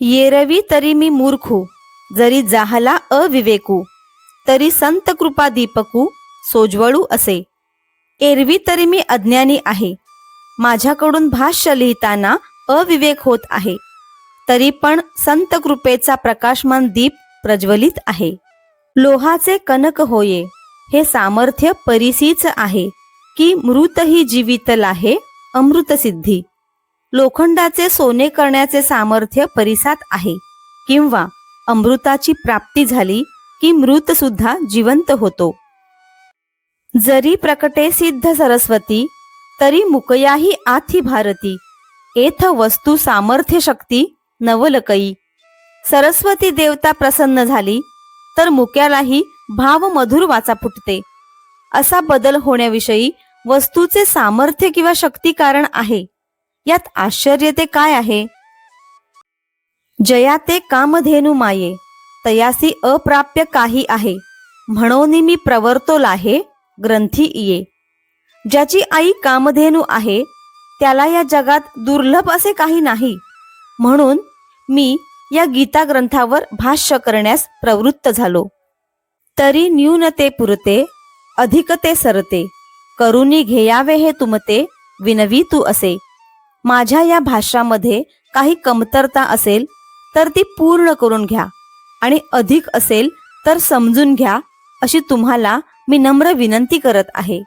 येरवी तरी मी मूर्खू जरी जाहला अविवेकू तरी संत कृपा दीपकू सोज्वळू असे. एरवी तरी मी अज्ञानी आहे माझ्याकडून भाष्य लिहिताना अविवेक होत आहे तरी पण संत कृपेचा प्रकाशमान दीप प्रज्वलित आहे. लोहाचे कनक होये हे सामर्थ्य परिसीच आहे की मृतही जीवित लाहे अमृतसिद्धी. लोखंडाचे सोने करण्याचे सामर्थ्य परिसात आहे. किंवा अमृताची प्राप्ती झाली की मृत सुद्धा जिवंत होतो. जरी प्रकटे सिद्ध सरस्वती तरी मुकयाही आथी भारती. एथ वस्तू सामर्थ्य शक्ती नवलकई. सरस्वती देवता प्रसन्न झाली तर मुक्यालाही भाव मधुर वाचा फुटते. असा बदल होण्याविषयी वस्तूचे सामर्थ्य किंवा शक्ती कारण आहे. यात आश्चर्य ते काय आहे? जया ते कामधेनू माये तयासी अप्राप्य काही आहे म्हणून मी प्रवर्तो लाहे ग्रंथी ये ज्याची आई कामधेनू आहे त्याला या जगात दुर्लभ असे काही नाही म्हणून मी या गीता ग्रंथावर भाष्य करण्यास प्रवृत्त झालो. तरी न्यूनते पुरते अधिकते सरते करुनी घेयावे हे तुमते विनवी तू असे. माझ्या या भाषामध्ये काही कमतरता असेल तर ती पूर्ण करून घ्या. आणि अधिक असेल तर समजून घ्या अशी तुम्हाला मी नम्र विनंती करत आहे.